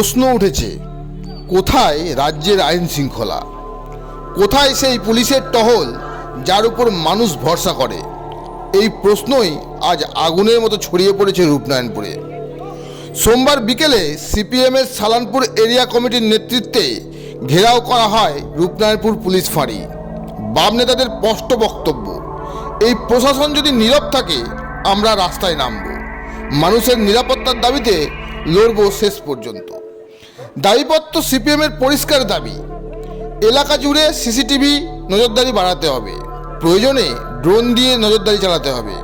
প্রশ্ন উঠেছে, কোথায় রাজ্যের আইন শৃঙ্খলা? কোথায় সেই পুলিশের টহল যার উপর মানুষ ভরসা করে? এই প্রশ্নই আজ আগুনের মতো ছড়িয়ে পড়েছে রূপনারায়ণপুরে। সোমবার বিকেলে সিপিএমের সালানপুর এরিয়া কমিটির নেতৃত্বে ঘেরাও করা হয় রূপনারায়ণপুর পুলিশ ফাঁড়ি। বাম নেতাদের স্পষ্ট বক্তব্য, এই প্রশাসন যদি নীরব থাকে, আমরা রাস্তায় নামব। মানুষের নিরাপত্তার দাবিতে লড়ব শেষ পর্যন্ত। দাবিপত্র সিপিএমের পরিষ্কার দাবি। এলাকা জুড়ে সিসিটিভি নজরদারি বাড়াতে হবে। প্রয়োজনে ড্রোন দিয়ে নজরদারি চালাতে হবে।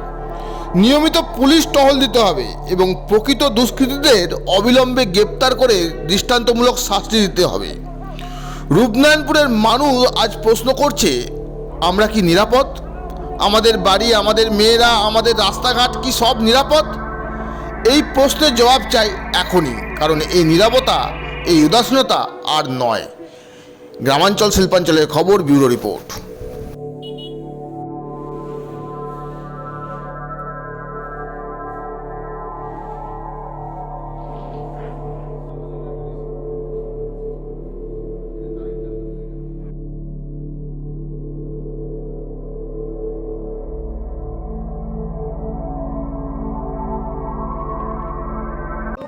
নিয়মিত পুলিশ টহল দিতে হবে এবং প্রকৃত দুষ্কৃতীদের অবিলম্বে গ্রেপ্তার করে দৃষ্টান্তমূলক শাস্তি দিতে হবে। রূপনারায়ণপুরের মানুষ আজ প্রশ্ন করছে, আমরা কি নিরাপদ? আমাদের বাড়ি, আমাদের মেয়েরা, আমাদের রাস্তাঘাট কি সব নিরাপদ? এই প্রশ্নের জবাব চাই এখনই, কারণ এই নিরাপত্তা এই উদাসীনতা আর নয়। গ্রামাঞ্চল শিল্পাঞ্চলের খবর ব্যুরো রিপোর্ট।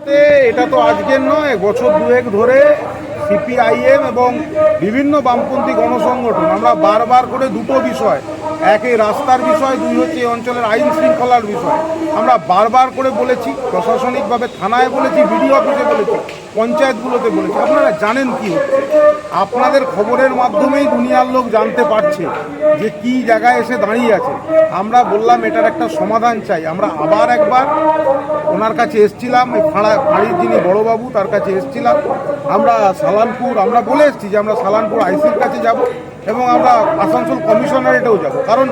বলতে এটা তো আজকের নয়, বছর দুয়েক ধরে সিপিআইএম এবং বিভিন্ন বামপন্থী গণসংগঠন, আমরা বারবার করে দুটো বিষয় এক এই রাস্তার বিষয়, দুই হচ্ছে এই অঞ্চলের আইন শৃঙ্খলার বিষয়। আমরা বারবার করে বলেছি, প্রশাসনিকভাবে থানায় বলেছি, বিডিও অফিসে বলেছি, পঞ্চায়েতগুলোতে বলেছি। আপনারা জানেন কি হচ্ছে? আপনাদের খবরের মাধ্যমেই দুনিয়ার লোক জানতে পারছে যে কি জায়গায় এসে দাঁড়িয়ে আছে। আমরা বললাম, এটার একটা সমাধান চাই। আমরা আবার একবার ওনার কাছে এসছিলাম, এই ফাঁড়া, ফাঁড়ির যিনি বড়োবাবু, তার কাছে এসছিলাম। আমরা সালানপুর, আমরা বলে এসেছি যে আমরা সালানপুর আইসির কাছে যাব। এবং আমরা আসানসোল কমিশনারেটেও যাব। কারণ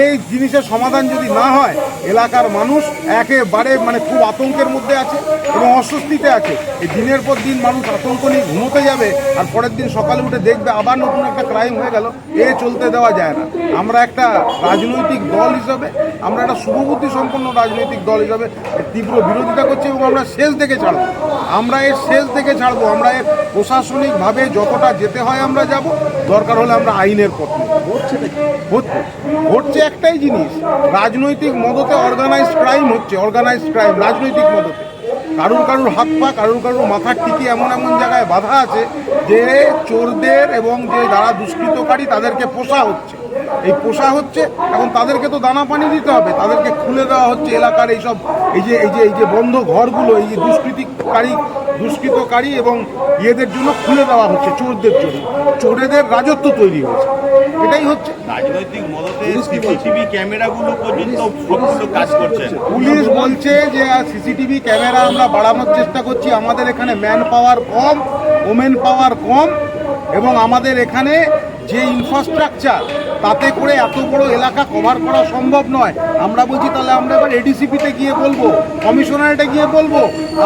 এই জিনিসের সমাধান যদি না হয়, এলাকার মানুষ একেবারে মানে খুব আতঙ্কের মধ্যে আছে এবং অস্বস্তিতে আছে। এই দিনের পর দিন মানুষ আতঙ্ক নিয়ে ঘুমোতে যাবে আর পরের দিন সকালে উঠে দেখবে আবার নতুন একটা ক্রাইম হয়ে গেল। এ চলতে দেওয়া যায় না। আমরা একটা রাজনৈতিক দল হিসাবে, আমরা একটা শুভবুদ্ধি সম্পন্ন রাজনৈতিক দল হিসাবে তীব্র বিরোধিতা করছি এবং আমরা শেষ থেকে ছাড়বো। আমরা এর শেষ থেকে ছাড়বো। আমরা এর প্রশাসনিকভাবে যতটা যেতে হয় আমরা যাব। দরকার হলে আমরা আইনের পথে হচ্ছে হচ্ছে একটাই জিনিস, রাজনৈতিক মদতে অর্গানাইজ ক্রাইম হচ্ছে অর্গানাইজ ক্রাইম রাজনৈতিক মদতে। কারুর কারুর হাত পা, কারুর কারুর মাথার টিকি এমন এমন জায়গায় বাধা আছে যে চোরদের এবং যে যারা দুষ্কৃতকারী তাদেরকে পোষা হচ্ছে। এই পোষা হচ্ছে এখন তাদেরকে তো দানা পানি দিতে হবে তাদেরকে খুলে দেওয়া হচ্ছে এলাকার এইসব এই যে এই যে এই যে বন্ধ ঘরগুলো এই যে দুষ্কৃতিকারী দুষ্কৃতকারী এবং ইয়েদের জন্য খুলে দেওয়া হচ্ছে চোরদের জন্য। চোরেদের রাজত্ব তৈরি হয়েছে। এটাই হচ্ছে। রাজনৈতিক মদতে সিসিটিভি ক্যামেরাগুলো পর্যন্ত কাজ করছেন পুলিশ বলছে যে সিসিটিভি ক্যামেরা আমরা বাড়ানোর চেষ্টা করছি আমাদের এখানে ম্যান পাওয়ার কম ওমেন পাওয়ার কম এবং আমাদের এখানে যে ইনফ্রাস্ট্রাকচার তাতে করে এত বড় এলাকা কভার করা সম্ভব নয়। আমরা বলছি, তাহলে আমরা এবার এডিসিপিতে গিয়ে বলব, কমিশনারেটে গিয়ে বলব,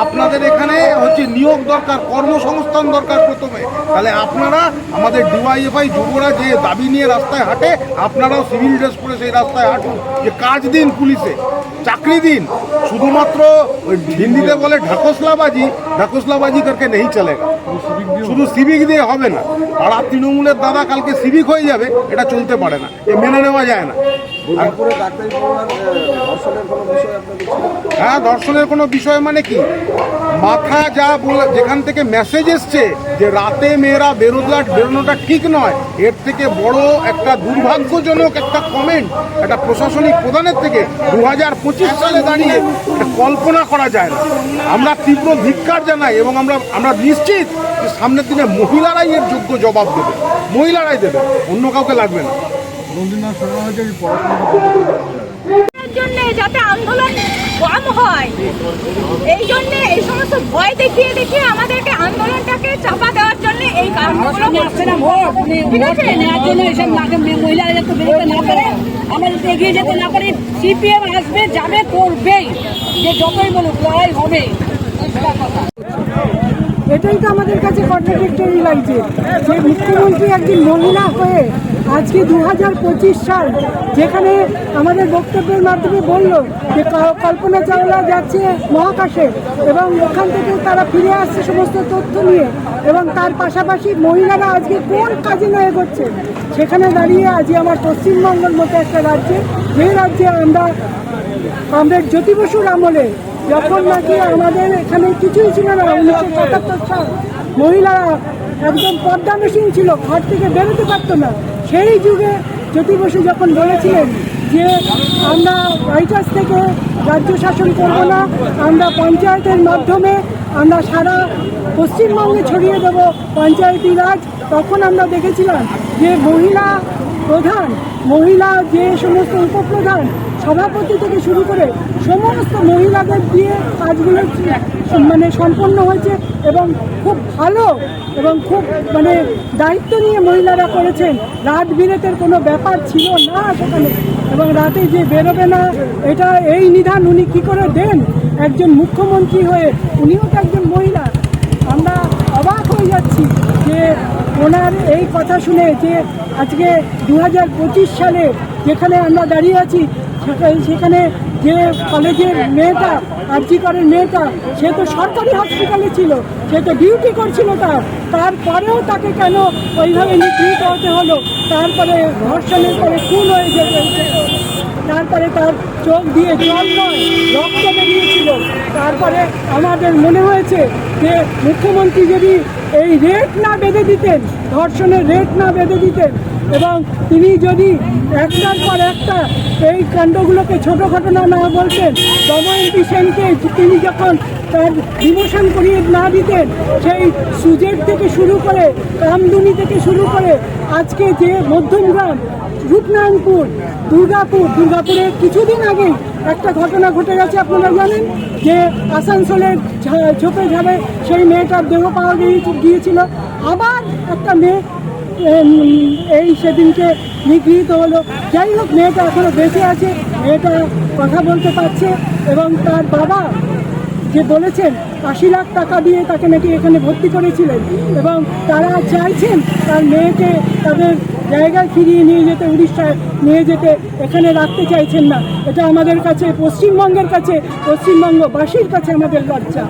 আপনাদের এখানে হচ্ছে নিয়োগ দরকার, কর্মসংস্থান দরকার প্রথমে। তাহলে আপনারা আমাদের ডিওয়াইএফআই যুবরা যে দাবি নিয়ে রাস্তায় হাঁটে, আপনারাও সিভিল ড্রেস পরে সেই রাস্তায় হাঁটুন। যে কাজ দিন পুলিশে। চাকরি দিন। শুধুমাত্র হিন্দিতে বলে ঢাকসলাবাজি ঢাকসলাবাজি করকে নেই চলেগা। শুধু সিভিক দিয়ে হবে না। পাড়ার তৃণমূলের দাদা কালকে সিভিক হয়ে যাবে এটা চলতে পারে না। এ মেনে নেওয়া যায় না। হ্যাঁ দর্শনের কোনো বিষয় মানে কি? মাথা যা বলে যেখান থেকে মেসেজ এসছে যে রাতে মেয়েরা বেরোলা বেরোনোটা ঠিক নয় এর থেকে বড় একটা দুর্ভাগ্যজনক একটা কমেন্ট একটা প্রশাসনিক প্রধানের থেকে দু হাজার পঁচিশ সালে দাঁড়িয়ে কল্পনা করা যায় না। আমরা তীব্র ধিক্কার জানাই এবং আমরা আমরা নিশ্চিত যে সামনের দিনে মহিলারাই এর যোগ্য জবাব দেবে। মহিলারাই দেবে অন্য কাউকে লাগবে না। জন্য যাতে আন্দোলন কম হয়। এই জন্য এই সমস্ত ভয় দেখিয়ে দেখিয়ে আমাদেরকে আন্দোলনটাকে চাপা দেওয়ার জন্য এই কারণগুলো আসছে না ভোট মানে ঠিক আছে? নেওয়ার জন্য নাকে মহিলারা যাতে বেরোতে না পারে। আমরা যদি এগিয়ে যেতে না পারি সিপিএম আসবে যাবে করবেই। যে যতই বলুক লড়াই হবে। এটাই তো আমাদের কাছে কন্ট্রাডিক্টরি লাগছে যে মুখ্যমন্ত্রী একজন মহিলা হয়ে আজকে দু হাজার পঁচিশ সাল, যেখানে আমাদের বক্তব্যের মাধ্যমে বলল যে কল্পনা চাওলা যাচ্ছে মহাকাশে এবং ওখান থেকে তারা ফিরে আসছে সমস্ত তথ্য নিয়ে এবং তার পাশাপাশি মহিলারা আজকে কোন কাজে নয় করছে সেখানে দাঁড়িয়ে আজকে আমার পশ্চিমবঙ্গের মতো একটা রাজ্যে, যে রাজ্যে আমরা কমরেড জ্যোতি বসুর আমলে যখন নাকি আমাদের এখানে কিছুই ছিল না, উনিশশো সাতাত্তর সাল, মহিলারা একদম পদ্মা মেশিন ছিল ঘর থেকে বেরোতে পারতো না। সেই যুগে জ্যোতি বসু যখন বলেছিলেন যে আমরা হোয়াইট থেকে রাজ্য শাসন করব না, আমরা পঞ্চায়েতের মাধ্যমে আমরা সারা পশ্চিমবঙ্গে ছড়িয়ে দেব পঞ্চায়েতি রাজ, তখন আমরা দেখেছিলাম যে মহিলা প্রধান, মহিলা যে সমস্ত উপপ্রধান, সভাপতি থেকে শুরু করে সমস্ত মহিলাদের দিয়ে কাজগুলো মানে সম্পন্ন হয়েছে এবং খুব ভালো এবং খুব মানে দায়িত্ব নিয়ে মহিলারা করেছেন। রাত বিরেতের কোনো ব্যাপার ছিল না সেখানে এবং রাতে যে বেরোবে না, এটা এই নিধান উনি কী করে দেন? একজন মুখ্যমন্ত্রী হয়ে উনিও তো একজন মহিলা। আমরা অবাক হয়ে যাচ্ছি যে ওনার এই কথা শুনে যে আজকে দু হাজার পঁচিশ সালে যেখানে আমরা দাঁড়িয়ে আছি, সেখানে- যে কলেজের মেয়েটা আর্জি করে মেয়েটা, সে তো সরকারি হসপিটালে ছিল, সে তো ডিউটি করছিল তার। তারপরেও তাকে কেন ওইভাবে নিগৃহীত হতে হলো? তারপরে ধর্ষণের পরে খুন হয়ে যেতে তারপরে তার চোখ দিয়ে জল নয়, রক্ত বেরিয়েছিল। তারপরে আমাদের মনে হয়েছে যে মুখ্যমন্ত্রী যদি এই রেট না বেঁধে দিতেন, ধর্ষণের রেট না বেঁধে দিতেন, এবং তিনি যদি একটার পর একটা এই কাণ্ডগুলোকে ছোট ঘটনা না বলতেন, দময়ন্তী সেনকে তিনি যখন তার ডিমোশন করিয়ে না দিতেন, সেই সুজেট থেকে শুরু করে, কামদুনি থেকে শুরু করে, আজকে যে মধ্যমগ্রাম রূপনারায়ণপুর, দুর্গাপুর দুর্গাপুরে কিছুদিন আগেই একটা ঘটনা ঘটে গেছে, আপনারা জানেন? যে আসানসোলের ঝোপে ঝাড়ে সেই মেয়েটার দেহ পাওয়া গিয়ে- গিয়েছিল। আবার একটা মেয়ে এই সেদিনকে নিগৃহীত হলো। যাই হোক, মেয়েটা এখনও বেঁচে আছে, মেয়েটা কথা বলতে পারছে এবং তার বাবা যে বলেছেন, আশি লাখ টাকা দিয়ে তাকে নাকি এখানে ভর্তি করেছিলেন এবং তারা চাইছেন তার মেয়েকে তাদের জায়গায় ফিরিয়ে নিয়ে যেতে উড়িষ্যায় নিয়ে যেতে এখানে রাখতে চাইছেন না। এটা আমাদের কাছে, পশ্চিমবঙ্গের কাছে, পশ্চিমবঙ্গবাসীর কাছে আমাদের লজ্জা।